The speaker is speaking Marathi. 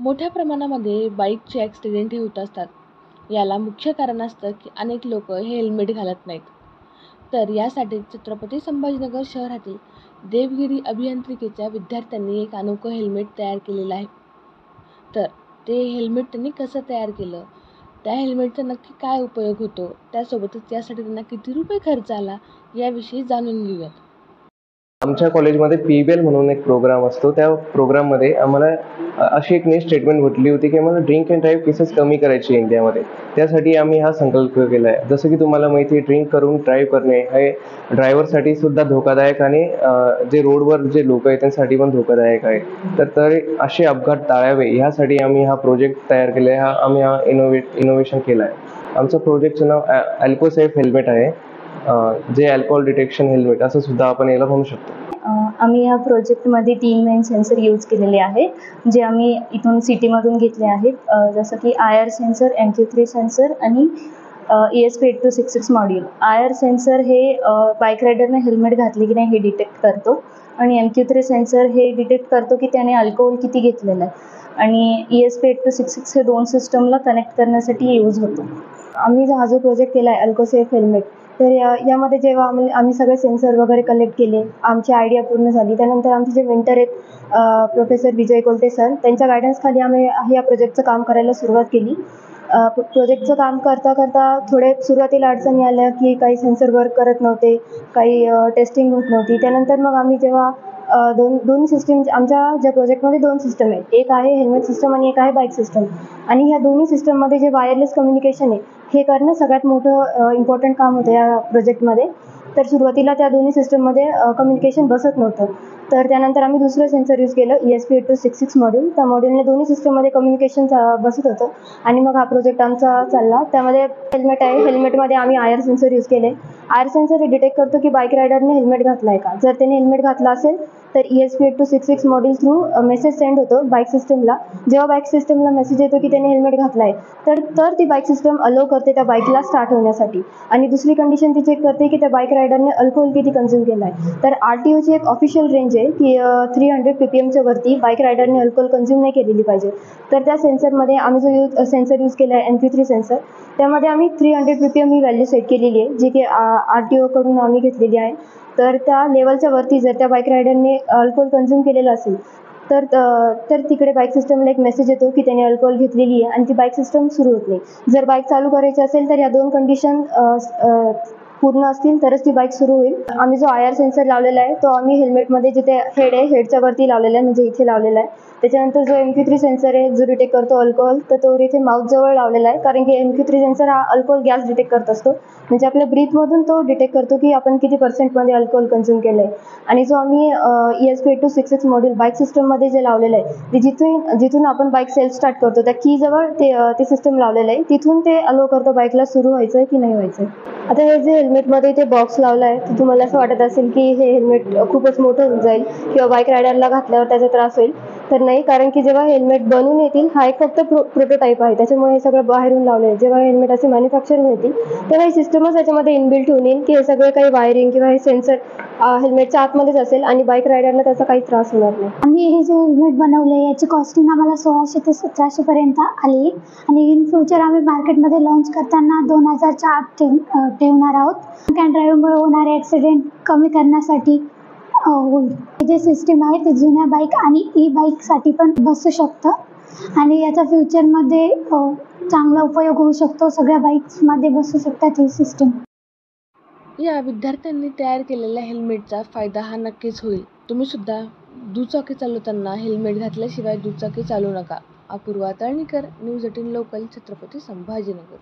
मोठ्या प्रमाणामध्ये बाईकचे ॲक्सिडेंट हे होत असतात. याला मुख्य कारण असतं की अनेक लोक हे हेल्मेट घालत नाहीत. तर यासाठी छत्रपती संभाजीनगर शहरातील देवगिरी अभियांत्रिकीच्या विद्यार्थ्यांनी एक अनोखं हेल्मेट तयार केलेलं आहे. तर ते हेल्मेट त्यांनी कसं तयार केलं? त्या हेल्मेटचा नक्की काय उपयोग होतो? त्यासोबतच यासाठी त्यांना किती रुपये खर्च आला? याविषयी जाणून घेऊयात. आमच्या कॉलेजमध्ये पी बी एल म्हणून एक प्रोग्राम असतो. त्या प्रोग्राममध्ये आम्हाला अशी एक नेक्स्ट स्टेटमेंट भेटली होती की आम्हाला ड्रिंक अँड ड्राईव्ह केसेस कमी करायची इंडियामध्ये. त्यासाठी आम्ही हा संकल्प केला आहे. जसं की तुम्हाला माहिती आहे ड्रिंक करून ड्राईव्ह करणे हे ड्रायव्हरसाठी सुद्धा धोकादायक आणि जे रोडवर जे लोक आहेत त्यांसाठी पण धोकादायक आहे. तर तर असे अपघात टाळावे. ह्यासाठी आम्ही हा प्रोजेक्ट तयार केला आहे. हा आम्ही हा इनोव्हेट इनोव्हेशन केला आहे. आमचं प्रोजेक्टचं नाव अल्कोसेफ हेल्मेट आहे. जे अल्कोहोल डिटेक्शन हेल्मेट असं सुद्धा आपण याला म्हणू शकतो. आम्ही या प्रोजेक्टमध्ये तीन मेन सेन्सर यूज केलेले आहेत जे आम्ही इथून सिटीमधून घेतले आहेत. जसं की I R sensor M Q three sensor आणि E S P eight two six six module I R sensor हे बाईक रायडरने हेल्मेट घातले की नाही हे डिटेक्ट करतो. आणि एम क्यू थ्री सेन्सर हे डिटेक्ट करतो की त्याने अल्कोहोल किती घेतलेलं आहे. आणि E S P eight two six six हे दोन सिस्टमला कनेक्ट करण्यासाठी यूज होतो. आम्ही जो हा जो प्रोजेक्ट केला आहे अल्कोसेफ हेल्मेट तर या यामध्ये जेव्हा आम्ही आम्ही सगळे सेन्सर वगैरे कलेक्ट केले आमची आयडिया पूर्ण झाली. त्यानंतर आमचे जे मेंटर आहेत प्रोफेसर विजय कोलते सर त्यांच्या गायडन्सखाली आम्ही या प्रोजेक्टचं काम करायला सुरुवात केली. प्रोजेक्टचं काम करता करता थोडे सुरुवातीला अडचणी आल्या की काही सेन्सर वर्क करत नव्हते काही टेस्टिंग होत नव्हती. त्यानंतर मग आम्ही जेव्हा दोन दोन सिस्टीम आमच्या ज्या प्रोजेक्टमध्ये दोन सिस्टम आहेत. एक आहे हेल्मेट सिस्टम आणि एक आहे बाईक सिस्टम आणि ह्या दोन्ही सिस्टममध्ये जे वायरलेस कम्युनिकेशन आहे हे करणं सगळ्यात मोठं इम्पॉर्टंट काम होतं या प्रोजेक्टमध्ये तर सुरुवातीला त्या दोन्ही सिस्टममध्ये कम्युनिकेशन बसत नव्हतं. तर त्यानंतर आम्ही दुसरं सेन्सर यूज केलं E S P eight two six six module त्या मॉड्यूलने दोन्ही सिस्टममध्ये कम्युनिकेशन बसत होतं. आणि मग हा प्रोजेक्ट आमचा चालला. त्यामध्ये हेल्मेट आहे. हेल्मेटमध्ये आम्ही आय आर सेन्सर यूज केले. आय आर सेन्सर हे डिटेक्ट करतो की बाईक रायडरने हेल्मेट घातला आहे का? जर त्याने हेल्मेट घातला असेल तर E S P eight two six six module through message send होतो बाईक सिस्टमला जेव्हा बाईक सिस्टमला मेसेज येतो की त्याने हेल्मेट घातला आहे तर तर ती बाईक सिस्टम अलो करते त्या बाईकला स्टार्ट होण्यासाठी. आणि दुसरी कंडिशन ती चेक करते की त्या बाईक रायडरने अल्कोहोल किती कन्झ्युम केला आहे तर आर टी ओची एक ऑफिशियल रेंज आहे की थ्री हंड्रेड पी पी एमच्या वरती बाईक रायडरने अल्कोहोल कन्झ्युम नाही केलेली पाहिजे. तर त्या सेन्सरमध्ये आम्ही जो यूज सेन्सर यूज केला आहे एन पी थ्री सेन्सर त्यामध्ये आम्ही three hundred P P M ही व्हॅल्यू सेट केलेली आहे जी की uh, आर टी ओकडून आम्ही घेतलेली आहे. तर त्या लेवलच्या वरती जर त्या बाईक रायडरने अल्कोहोल कन्झ्युम केलेलं असेल तर तर तिकडे बाईक सिस्टमला एक मेसेज येतो की त्याने अल्कोहोल घेतलेली आहे आणि ती बाईक सिस्टम सुरू होत नाही. जर बाईक चालू करायची असेल तर या दोन कंडिशन पूर्ण असतील तरच ती बाईक सुरू होईल. आम्ही जो आय आर सेन्सर लावलेला आहे तो आम्ही हेल्मेटमध्ये जिथे हेड आहे हेडच्या वरती लावलेला आहे म्हणजे इथे लावलेला आहे. त्याच्यानंतर जो एम क्यू थ्री सेन्सर आहे जो डिटेक्ट करतो अल्कोहोल तर तो इथे माउथजवळ लावलेला आहे. कारण की एम क्यू थ्री सेन्सर हा अल्कोहोल गॅस डिटेक्ट करत असतो. म्हणजे आपल्या ब्रीथमधून तो डिटेक्ट करतो की आपण किती पर्सेंटमध्ये अल्कोहोल कन्झ्युम केलं आहे आणि जो आम्ही E S P two six six module bike सिस्टममध्ये जे लावलेलं आहे ते जिथून जिथून आपण बाईक सेल्फ स्टार्ट करतो त्या कीजवळ ते ते सिस्टम लावलेलं आहे. तिथून ते अलो करतो बाईकला सुरू व्हायचं आहे की नाही व्हायचं आहे आता हे जे हेल्मेटमध्ये ते बॉक्स लावला आहे तर तुम्हाला असं वाटत असेल की हे हेल्मेट खूपच मोठं होऊन जाईल किंवा बाईक रायडरला घातल्यावर त्याचा त्रास होईल. तर नाही कारण की जेव्हा हेल्मेट बनवून येतील हा एक फक्त प्रो प्रोटोटाईप आहे. त्याच्यामुळे हे सगळं बाहेरून लावलं आहे जेव्हा हेल्मेट असे मॅन्युफॅक्चर होतील तेव्हा ही सिस्टमच याच्यामध्ये इनबिल्ट होऊन येईल की हे सगळं काही वायरिंग किंवा हे सेन्सर हेल्मेटच्या आतमध्येच असेल आणि बाईक रायडरला त्याचा काही त्रास होणार नाही. आम्ही हे जे हेल्मेट बनवले याची कॉस्टिंग आम्हाला सोळाशे ते सतराशे पर्यंत आली. आणि इन फ्युचर आम्ही मार्केटमध्ये लॉन्च करताना दोन हजारच्या आत ठेव ठेवणार आहोत. कॅन ड्रायव्हिंगमुळे होणारे ॲक्सिडेंट कमी करण्यासाठी होईल जे सिस्टीम आहे ते जुन्या बाईक आणि e ई बाईकसाठी पण बसू शकतं. आणि याचा फ्युचरमध्ये चांगला उपयोग होऊ शकतो. सगळ्या बाईक्समध्ये बसू शकतात ही सिस्टीम या विद्यार्थ्यांनी तयार केलेल्या हेल्मेटचा फायदा हा नक्कीच होईल. तुम्ही सुद्धा दुचाकी चालवताना हेल्मेट घातल्याशिवाय दुचाकी चालवू नका. Apurva Talnikar news eighteen local Chhatrapati Sambhajinagar.